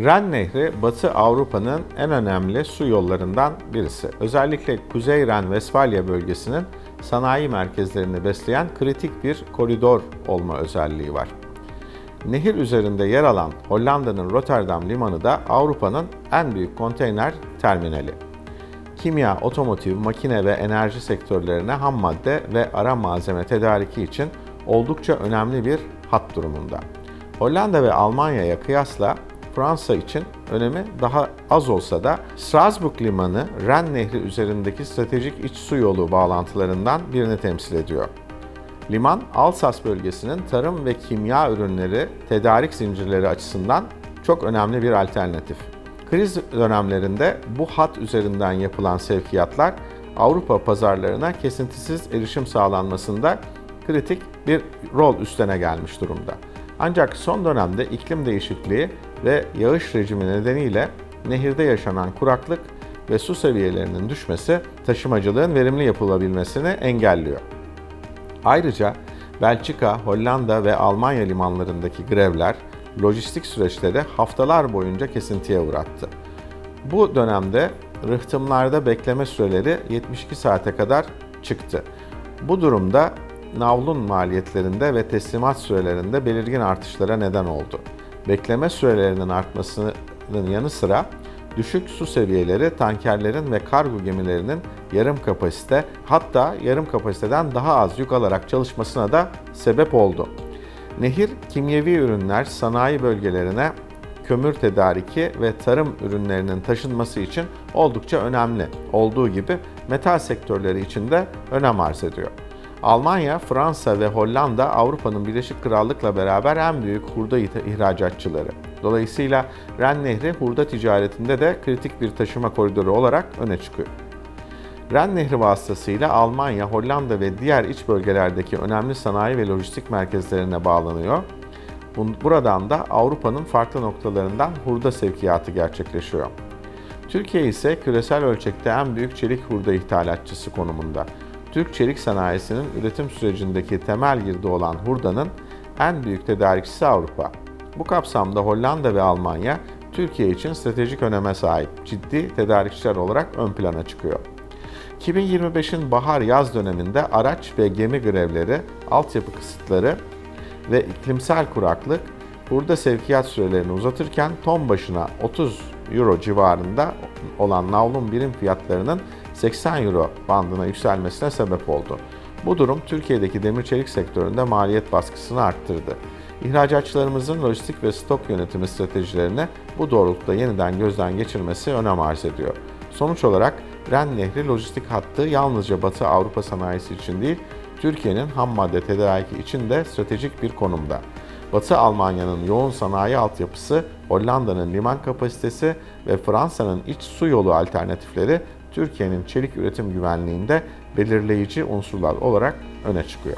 Ren Nehri, Batı Avrupa'nın en önemli su yollarından birisi. Özellikle Kuzey Ren-Vesfalya bölgesinin sanayi merkezlerini besleyen kritik bir koridor olma özelliği var. Nehir üzerinde yer alan Hollanda'nın Rotterdam limanı da Avrupa'nın en büyük konteyner terminali. Kimya, otomotiv, makine ve enerji sektörlerine ham madde ve ara malzeme tedariki için oldukça önemli bir hat durumunda. Hollanda ve Almanya'ya kıyasla Fransa için önemi daha az olsa da Strasbourg Limanı Ren Nehri üzerindeki stratejik iç su yolu bağlantılarından birini temsil ediyor. Liman, Alsas bölgesinin tarım ve kimya ürünleri tedarik zincirleri açısından çok önemli bir alternatif. Kriz dönemlerinde bu hat üzerinden yapılan sevkiyatlar Avrupa pazarlarına kesintisiz erişim sağlanmasında kritik bir rol üstlene gelmiş durumda. Ancak son dönemde iklim değişikliği ve yağış rejimi nedeniyle nehirde yaşanan kuraklık ve su seviyelerinin düşmesi taşımacılığın verimli yapılabilmesini engelliyor. Ayrıca Belçika, Hollanda ve Almanya limanlarındaki grevler lojistik süreçleri haftalar boyunca kesintiye uğrattı. Bu dönemde rıhtımlarda bekleme süreleri 72 saate kadar çıktı. Bu durumda navlun maliyetlerinde ve teslimat sürelerinde belirgin artışlara neden oldu. Bekleme sürelerinin artmasının yanı sıra düşük su seviyeleri tankerlerin ve kargo gemilerinin yarım kapasite hatta yarım kapasiteden daha az yük alarak çalışmasına da sebep oldu. Nehir kimyevi ürünler sanayi bölgelerine kömür tedariki ve tarım ürünlerinin taşınması için oldukça önemli. Olduğu gibi metal sektörleri için de önem arz ediyor. Almanya, Fransa ve Hollanda Avrupa'nın Birleşik Krallık'la beraber en büyük hurda ihracatçıları. Dolayısıyla Ren Nehri hurda ticaretinde de kritik bir taşıma koridoru olarak öne çıkıyor. Ren Nehri vasıtasıyla Almanya, Hollanda ve diğer iç bölgelerdeki önemli sanayi ve lojistik merkezlerine bağlanıyor. Buradan da Avrupa'nın farklı noktalarından hurda sevkiyatı gerçekleşiyor. Türkiye ise küresel ölçekte en büyük çelik hurda ithalatçısı konumunda. Türk çelik sanayisinin üretim sürecindeki temel girdi olan hurdanın en büyük tedarikçisi Avrupa. Bu kapsamda Hollanda ve Almanya Türkiye için stratejik öneme sahip ciddi tedarikçiler olarak ön plana çıkıyor. 2025'in bahar-yaz döneminde araç ve gemi grevleri, altyapı kısıtları ve iklimsel kuraklık burada sevkiyat sürelerini uzatırken ton başına 30 euro civarında olan navlun birim fiyatlarının 80 euro bandına yükselmesine sebep oldu. Bu durum Türkiye'deki demir çelik sektöründe maliyet baskısını arttırdı. İhracatçılarımızın lojistik ve stok yönetimi stratejilerini bu doğrultuda yeniden gözden geçirmesi önem arz ediyor. Sonuç olarak Ren Nehri lojistik hattı yalnızca Batı Avrupa sanayisi için değil, Türkiye'nin ham madde tedariki için de stratejik bir konumda. Batı Almanya'nın yoğun sanayi altyapısı, Hollanda'nın liman kapasitesi ve Fransa'nın iç su yolu alternatifleri Türkiye'nin çelik üretim güvenliğinde belirleyici unsurlar olarak öne çıkıyor.